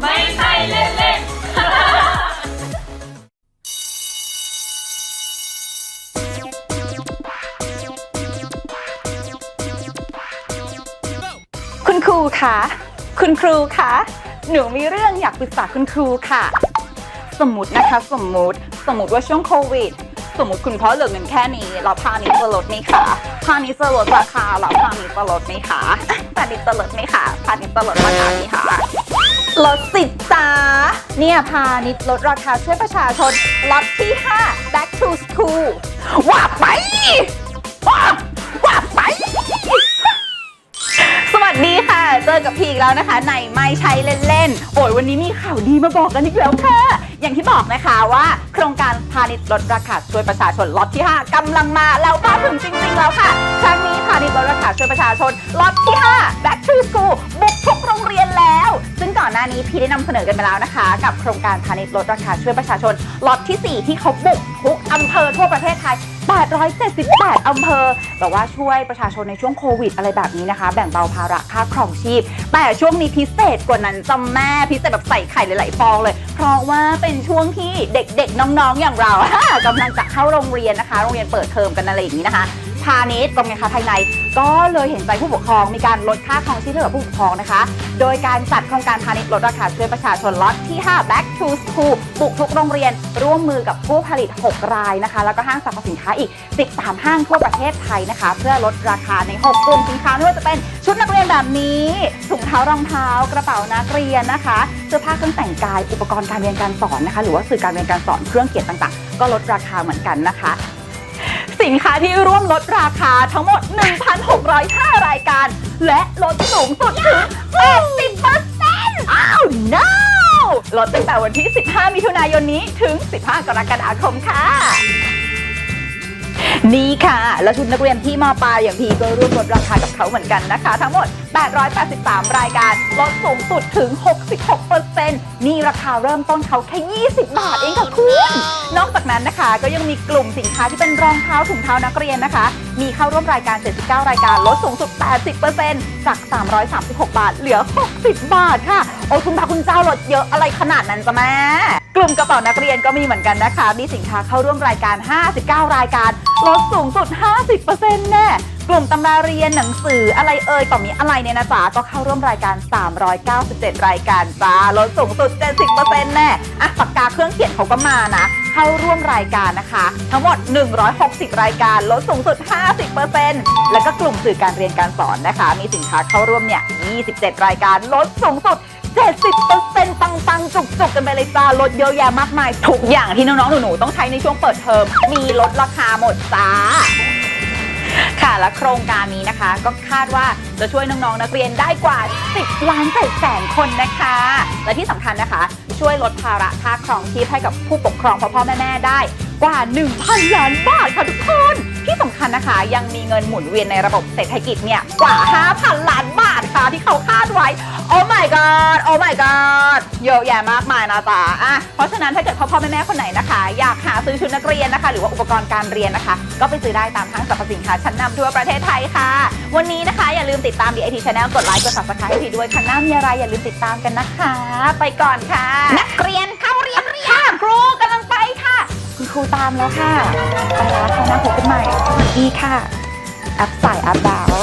ไม่ใช่เล่นเล่นคุณครูคะ คุณครูคะ หนูมีเรื่องอยากปรึกษาคุณครูค่ะ สมมตินะคะ สมมติ สมมติว่าช่วงโควิด สมมติคุณพ่อเหลือเงินแค่นี้เราพานี้จะลดไหมคะพานี้จะลดราคาเราพานี้จะลดไหมคะพานี้จะลดไหมคะพานี้จะลดราคาไหมคะ ลดสิจ้าเนี่ยพานิดลดราคาช่วยประชาชนล็อตที่ 5 back to school ว่าไปว่าว่าไป สวัสดีค่ะ เจอกับพี่อีกแล้วนะคะ ในไม่ใช่เล่นๆ โอ้ยวันนี้มีข่าวดีมาบอกกันอีกแล้วค่ะ อย่างที่บอกนะคะว่า โครงการพาณิชย์ลดราคาช่วยประชาชนล็อตที่ 5กำลังมาแล้วมาถึงจริง ๆ แล้วค่ะ ครั้งนี้พาณิชย์ลดราคาช่วยประชาชนล็อตที่ 5 Back to School บุกทุกโรงเรียนแล้ว ก่อนหน้านี้พี่ได้นำเสนอกันไปแล้วนะคะ กับโครงการพาณิชย์ลดราคาช่วยประชาชนล็อตที่ 4 ที่เขาบุกทุกอำเภอทั่วประเทศไทย 878 อำเภอแบบว่าช่วยประชาชนในช่วงโควิดอะไรแบบนี้นะคะ แบ่งเบาภาระค่าครองชีพ แต่ช่วงนี้พิเศษกว่านั้นจำแม่พิเศษแบบใส่ไข่หลายๆฟองเลย เพราะว่าเป็นช่วงที่เด็กๆน้องๆอย่างเรากำลังจะเข้าโรงเรียนนะคะ โรงเรียนเปิดเทอมกันอะไรอย่างนี้นะคะ พาณิชย์กรมการค้าภายใน ก็เลยเห็นใจผู้ปกครองมีการลดค่าครองชีพให้กับผู้ปกครองนะคะ โดยการจัดโครงการพาณิชย์ลดราคาช่วยประชาชนล็อตที่ 5 Back to School บุกทุกโรงเรียน ร่วมมือกับผู้ผลิต 6 รายนะคะ แล้วก็ห้างสรรพสินค้าอีก 13 ห้างทั่วประเทศไทยนะคะ เพื่อลดราคาใน 6 กลุ่มสินค้าไม่ว่าจะเป็นชุดนักเรียนแบบนี้ถุงเท้ารองเท้ากระเป๋านักเรียนนะคะเสื้อผ้าเครื่องแต่งกายอุปกรณ์การเรียนการสอนนะคะ หรือว่าสื่อการเรียนการสอนเครื่องเขียนต่างๆ ก็ลดราคาเหมือนกันนะคะ สินค้าที่ร่วมลดราคาทั้งหมด 1,605 รายการ และลดสูงสุดถึง 80%อ้าว no ลดตั้งแต่วันที่ 15 มิถุนายนนี้ถึง 15 กรกฎาคมค่ะ นี่ค่ะ แล้วชุดนักเรียนที่มปลายอย่างพี่ก็ร่วมลดราคากับเขาเหมือนกันนะคะ ทั้งหมด 883 รายการ ลดสูงสุดถึง 66%นี่ราคาเริ่มต้นเขาแค่ 20 บาทเองค่ะคุณ นอกจากนั้นนะคะก็ยังมีกลุ่มสินค้าที่เป็นรองเท้าถุงเท้านักเรียนนะคะ มีเข้าร่วมรายการ 79 รายการลดสูงสุด 80%จาก 336 บาทเหลือ 60 บาทค่ะ โอ้คุณพระคุณเจ้าลดเยอะอะไรขนาดนั้นจ้ะแม่ กลุ่มกระเป๋านักเรียนก็มีเหมือนกันนะคะ มีสินค้าเข้าร่วมรายการ 59 รายการ ลดสูงสุด 50%แน่ กลุ่มตำราเรียนหนังสืออะไรเอ่ยต่อมีอะไรเนี่ยนะจ๊ะก็เข้าร่วมรายการ 397 รายการจ้า ลดสูงสุด 70%แน่อะปากกาเครื่องเขียนเขาก็มานะ เข้าร่วมรายการนะคะ ทั้งหมด 160 รายการ ลดสูงสุด 50%แล้วก็กลุ่มสื่อการเรียนการสอนนะคะ มีสินค้าเข้าร่วมเนี่ย 27 รายการ ลดสูงสุด 70% จุกๆกันไปเลยจ้าลดเยอะแยะมากมาย ทุกอย่างที่น้องๆหนูๆต้องใช้ในช่วงเปิดเทอมมีลดราคาหมดจ้าค่ะและโครงการนี้นะคะ ก็คาดว่าจะช่วยน้องๆนักเรียนได้กว่า 10 ล้านแแสนคนนะคะ และที่สำคัญนะคะ ช่วยลดภาระค่าครองชีพให้กับผู้ปกครองพ่อพ่อแม่แม่ๆได้กว่า 1,000 ล้านบาทค่ะทุกคน ที่สำคัญนะคะ ยังมีเงินหมุนเวียนในระบบเศรษฐกิจเนี่ยกว่า 5,000 ล้านบาทค่ะที่เขาคาดไว้ โอ้ my god โอ้ my god เยอะแยะมากมายนะจ๊ะอะเพราะฉะนั้นถ้าเกิดพ่อพ่อแม่แม่คนไหนนะคะ อยากหาซื้อชุดนักเรียนนะคะ หรือว่าอุปกรณ์การเรียนนะคะ ก็ไปซื้อได้ตามห้างสรรพสินค้าชั้นนำทั่วประเทศไทยค่ะ วันนี้นะคะอย่าลืมติดตาม DIT Channel กดไลค์กด subscribe ให้พี่ด้วยครั้งหน้ามีอะไรอย่าลืมติดตามกันนะคะ ไปก่อนค่ะ นักเรียนเข้าเรียนามแล้วค่ะไปแล้วค่ะนะพบกันใหม่สวัสดีค่ะแอปสายแอปดาว